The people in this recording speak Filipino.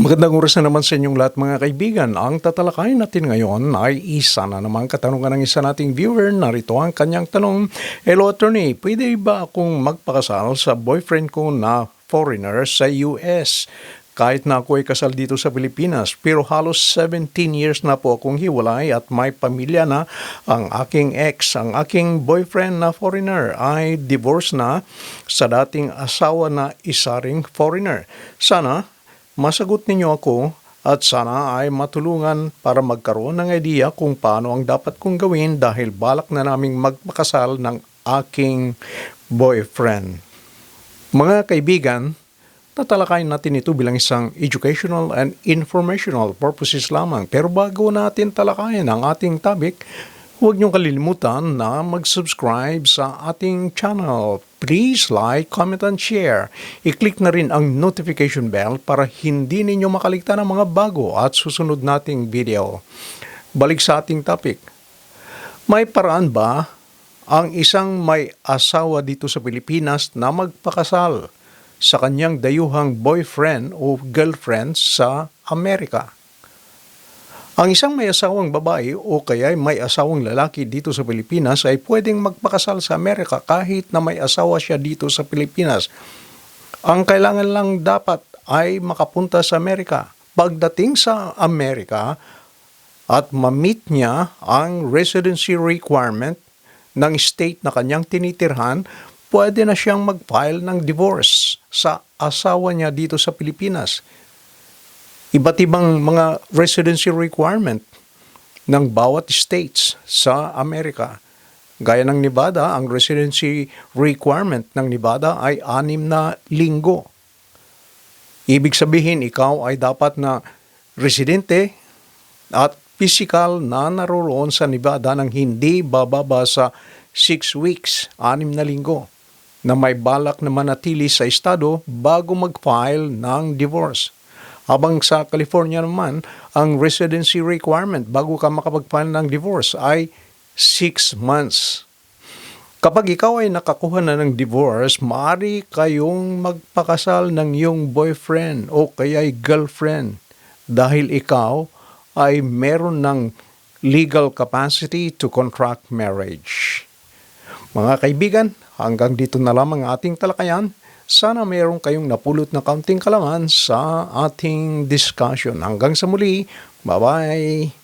Magandang oras na naman sa inyong lahat mga kaibigan. Ang tatalakayin natin ngayon ay isa na naman katanungan ng isa nating viewer. Narito ang kanyang tanong. Hello attorney, pwede ba akong magpakasal sa boyfriend ko na foreigner sa US? Kahit na ako ay kasal dito sa Pilipinas, pero halos 17 years na po akong hiwalay at may pamilya na ang aking ex, ang aking boyfriend na foreigner ay divorce na sa dating asawa na isa ring foreigner. Sana masagot ninyo ako at sana ay matulungan para magkaroon ng idea kung paano ang dapat kong gawin dahil balak na naming magpakasal ng aking boyfriend. Mga kaibigan, tatalakayin natin ito bilang isang educational and informational purposes lamang. Pero bago natin talakayin ang ating topic, huwag niyong kalilimutan na mag-subscribe sa ating channel. Please like, comment, and share. I-click na rin ang notification bell para hindi ninyo makaligtan ng mga bago at susunod nating video. Balik sa ating topic. May paraan ba ang isang may asawa dito sa Pilipinas na magpakasal sa kanyang dayuhang boyfriend o girlfriend sa Amerika? Ang isang may asawang babae o kaya may asawang lalaki dito sa Pilipinas ay pwedeng magpakasal sa Amerika kahit na may asawa siya dito sa Pilipinas. Ang kailangan lang dapat ay makapunta sa Amerika. Pagdating sa Amerika at ma-meet niya ang residency requirement ng state na kanyang tinitirhan, pwede na siyang mag-file ng divorce sa asawa niya dito sa Pilipinas iba't ibang mga residency requirement ng bawat states sa Amerika. Gaya ng Nevada, ang residency requirement ng Nevada ay anim na linggo. Ibig sabihin, ikaw ay dapat na residente at physical na naroroon sa Nevada ng hindi bababa sa 6 weeks, anim na linggo, na may balak na manatili sa estado bago mag-file ng divorce. Habang sa California naman, ang residency requirement bago ka makapag-file ng divorce ay 6 months. Kapag ikaw ay nakakuha na ng divorce, maaari kayong magpakasal ng iyong boyfriend o kaya ay girlfriend dahil ikaw ay meron ng legal capacity to contract marriage. Mga kaibigan, hanggang dito na lamang ang ating talakayan. Sana mayroon kayong napulot na kaunting kalaman sa ating discussion. Hanggang sa muli, bye-bye!